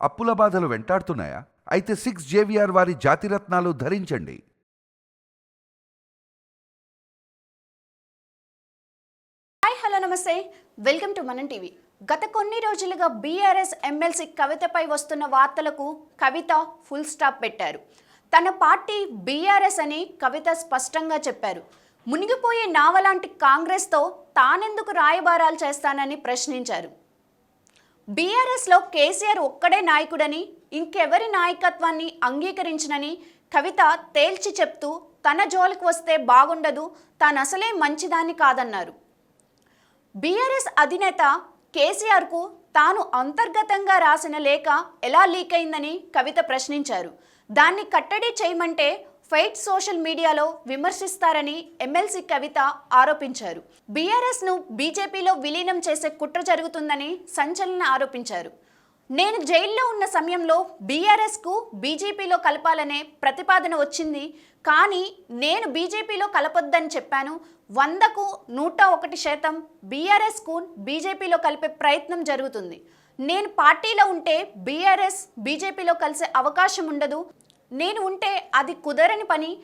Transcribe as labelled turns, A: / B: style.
A: అప్పుల బాధలు వెంటాడుతున్నాయా? అయితే సిక్స్ జేవిఆర్ వారి జాతిరత్నాలు ధరించండి.
B: హాయ్ హలో నమస్తే. వెల్కమ్ టు మనం టీవీ గత కొన్ని రోజులుగా బీఆర్ఎస్ ఎమ్మెల్సీ కవితపై వస్తున్న వార్తలకు కవిత ఫుల్ స్టాప్ పెట్టారు. తన పార్టీ బీఆర్ఎస్ అని కవిత స్పష్టంగా చెప్పారు. మునిగిపోయే నావలాంటి కాంగ్రెస్తో తానెందుకు రాయబారాలు చేస్తానని ప్రశ్నించారు. బీఆర్ఎస్లో కేసీఆర్ ఒక్కడే నాయకుడని ఇంకెవరి నాయకత్వాన్ని అంగీకరించనని కవిత తేల్చి చెప్తూ తన జోలికి వస్తే బాగుండదు తానసలే మంచిదాన్ని కాదన్నారు. బీఆర్ఎస్ అధినేత కేసీఆర్కు తాను అంతర్గతంగా రాసిన లేఖ ఎలా లీక్ అయిందని కవిత ప్రశ్నించారు. దాన్ని కట్టడి చేయమంటే ఫైట్ సోషల్ మీడియాలో విమర్శిస్తారని ఎమ్మెల్సీ కవిత ఆరోపించారు. బీఆర్ఎస్ను బీజేపీలో విలీనం చేసే కుట్ర జరుగుతుందని సంచలన ఆరోపించారు. నేను జైల్లో ఉన్న సమయంలో బీఆర్ఎస్కు బీజేపీలో కలపాలనే ప్రతిపాదన వచ్చింది. కానీ నేను బీజేపీలో కలపొద్దని చెప్పాను. వందకు నూట ఒకటి శాతం బీఆర్ఎస్కు బీజేపీలో కలిపే ప్రయత్నం జరుగుతుంది. నేను పార్టీలో ఉంటే బీఆర్ఎస్ బీజేపీలో కలిసే అవకాశం ఉండదు. నేను ఉంటే అది కుదరని పని